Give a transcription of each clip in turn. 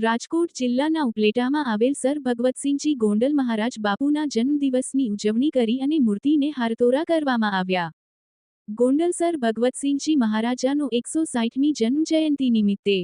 રાજકોટ જિલ્લાના ઉપલેટામાં આવેલ સર ભગવતસિંહજી ગોંડલ મહારાજ બાપુના જન્મદિવસની ઉજવણી કરી અને મૂર્તિને હારતોરા કરવામાં આવ્યા. ગોંડલ સર ભગવતસિંહજી મહારાજાનો એકસો સાઠમી જન્મ જયંતિ નિમિત્તે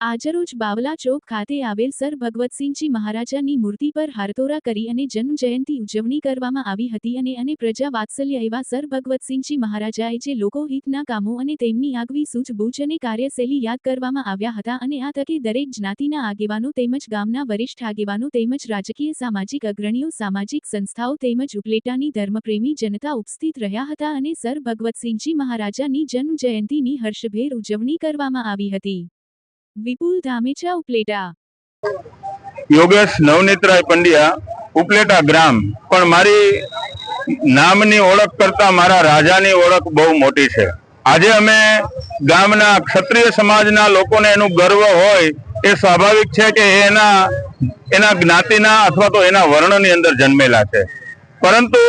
આજરોજ બાવલા ચોક ખાતે આવેલ સર ભગવતસિંહજી મહારાજાની મૂર્તિ પર હારતોરા કરી અને જન્મજયંતિ ઉજવણી કરવામાં આવી હતી અને અને પ્રજા વાત્સલ્ય એવા સર ભગવતસિંહજી મહારાજાએ જે લોકોહિતના કામો અને તેમની આગવી સૂઝબૂઝ અને કાર્યશૈલી યાદ કરવામાં આવ્યા હતા અને આ તકે દરેક જ્ઞાતિના આગેવાનો તેમજ ગામના વરિષ્ઠ આગેવાનો તેમજ રાજકીય સામાજિક અગ્રણીઓ, સામાજિક સંસ્થાઓ તેમજ ઉપલેટાની ધર્મપ્રેમી જનતા ઉપસ્થિત રહ્યા હતા અને સર ભગવતસિંહજી મહારાજાની જન્મજયંતિની હર્ષભેર ઉજવણી કરવામાં આવી હતી. વિપુલ ધામેચા ઉપલેટા. યોગેશ નવનીતરાય પંડ્યા, ઉપલેટા ગ્રામ. પણ મારી નામની ઓળખ કરતા મારા રાજાની ઓળખ બહુ મોટી છે. આજે અમે ગામના ક્ષત્રિય સમાજના લોકોને એનું ગર્વ હોય એ સ્વાભાવિક છે કે એના એના જ્ઞાતિના અથવા તો એના વર્ણની અંદર જન્મેલા છે. પરંતુ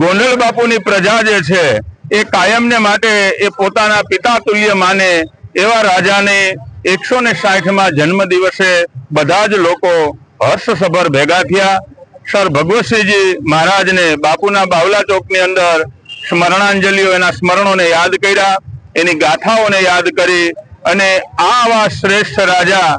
ગોંડલ બાપુની પ્રજા જે છે એ કાયમને માટે એ પોતાના પિતા તુલ્ય માને એવા રાજાને એકસો ને સાઠમાં જન્મ દિવસે બધા જ લોકો હર્ષસભર ભેગા થયા. સર ભગવતસિંહજી મહારાજને બાપુના બાવલા ચોકની અંદર સ્મરણાંજલિઓ એના સ્મરણોને યાદ કર્યા. એની ગાથાઓને યાદ કરી અને આ આવા શ્રેષ્ઠ રાજા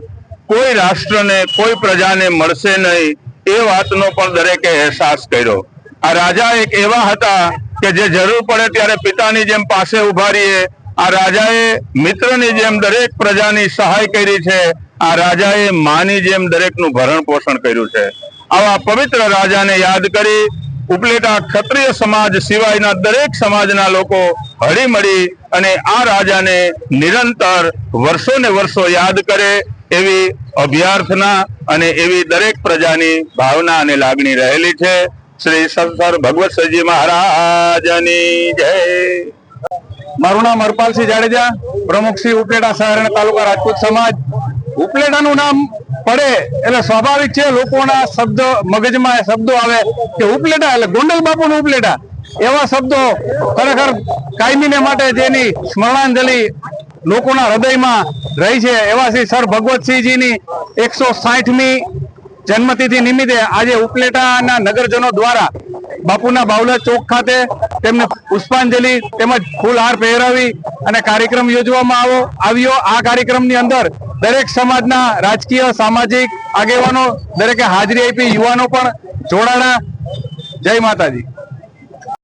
કોઈ રાષ્ટ્રને, કોઈ પ્રજાને મળશે નહીં એ વાતનો પણ દરેકે અહેસાસ કર્યો. આ રાજા એક એવા હતા કે જે જરૂર પડે ત્યારે પિતાની જેમ પાસે ઊભા રહીએ આ રાજાએ મિત્રની જેમ દરેક પ્રજાની સહાય કરી છે. આ રાજાએ માની જેમ દરેકનું ભરણ પોષણ કર્યું છે. આવા પવિત્ર રાજાને યાદ કરી ઉપલેટા ક્ષત્રિય સમાજ સિવાયના દરેક સમાજના લોકો હળીમળી અને આ રાજાને નિરંતર વર્ષો ને વર્ષો યાદ કરે એવી અભ્યાર્થના અને એવી દરેક પ્રજાની ભાવના અને લાગણી રહેલી છે. શ્રી સર ભગવતસિંહજી મહારાજની જય. મારું નામ હરપાલસિંહ જાડેજા, પ્રમુખ શ્રી ઉપલેટા શહેર તાલુકા રાજપૂત સમાજ. ઉપલેટાનું નામ પડે એટલે સ્વાભાવિક છે, લોકોના શબ્દ મગજમાં શબ્દો આવે કે ઉપલેટા એટલે ગોંડલ બાપુનું ઉપલેટા. એવા શબ્દો ખરેખર કાયમીને માટે જેની સ્મરણાંજલિ લોકોના હૃદયમાં રહી છે. એવા શ્રી સર ભગવતસિંહજીની એકસો સાઠમી જન્મતિથિ નિમિત્તે આજે ઉપલેટાના નગરજનો દ્વારા બાપુના બાવલા ચોક ખાતે તેમને પુષ્પાંજલિ તેમજ ફૂલહાર પહેરાવી અને કાર્યક્રમ યોજવામાં આવો, આવ્યો. આ કાર્યક્રમની અંદર દરેક સમાજના રાજકીય, સામાજિક આગેવાનો, દરેકે હાજરી આપી યુવાનો પણ જોડાણા. જય માતાજી.